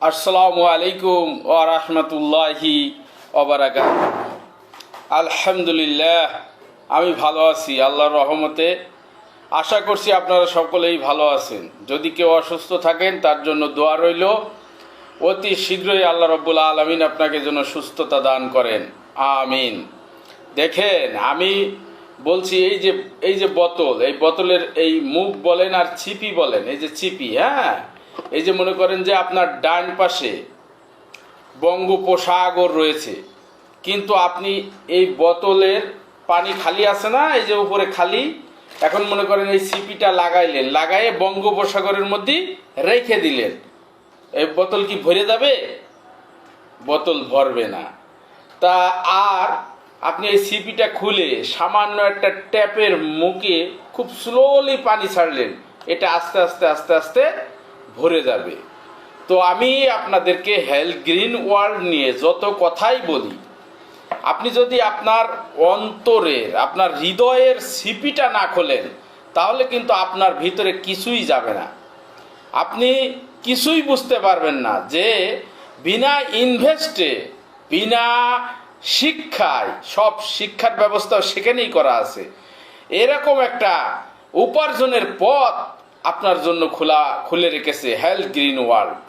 আসসালামু আলাইকুম ওয়া রাহমাতুল্লাহি আলহামদুলিল্লাহ, আমি ভালো আছি, আল্লাহর রহমতে। আশা করছি আপনারা সকলেই ভালো আছেন। যদি কেউ অসুস্থ থাকেন, তার জন্য দোয়া রইল। অতি শীঘ্রই আল্লাহ রব্বুল আলমিন আপনাকে যেন সুস্থতা দান করেন। আমিন। দেখেন, আমি বলছি এই যে এই যে বোতল, এই বোতলের এই মুখ বলেন আর ছিপি বলেন, এই যে ছিপি হ্যাঁ? এই যে মনে করেন যে আপনার ডান পাশে বঙ্গোপসাগর রয়েছে, কিন্তু আপনি এই বোতলের পানি খালি আছে না, এই যে উপরে খালি, এখন মনে করেন এই সিপিটা লাগাইলেন লাগাইয়ে বঙ্গোপসাগরের মধ্যে রেখে দিলেন। এই বোতল কি ভরে যাবে? বোতল ভরবে না। তা আর আপনি এই সিপিটা খুলে সামান্য একটা ট্যাপের মুখে খুব স্লোলি পানি ছাড়লেন, এটা আস্তে আস্তে আস্তে আস্তে ভরে যাবে। তো আমি আপনাদেরকে হেলথ গ্রিন ওয়ার্ল্ড নিয়ে যত কথাই বলি, আপনি যদি আপনার অন্তরের, আপনার হৃদয়ের সিপিটা না খোলেন, তাহলে কিন্তু আপনার ভিতরে কিছুই যাবে না। আপনি কিছুই বুঝতে পারবেন না যে বিনা ইনভেস্টে বিনা শিক্ষায়, সব শিক্ষার ব্যবস্থা সেখানেই করা আছে। এরকম একটা উপার্জনের পথ আপনার জন্য খোলা খুলে রেখেছে হেলথ গ্রিন ওয়ার্ল্ড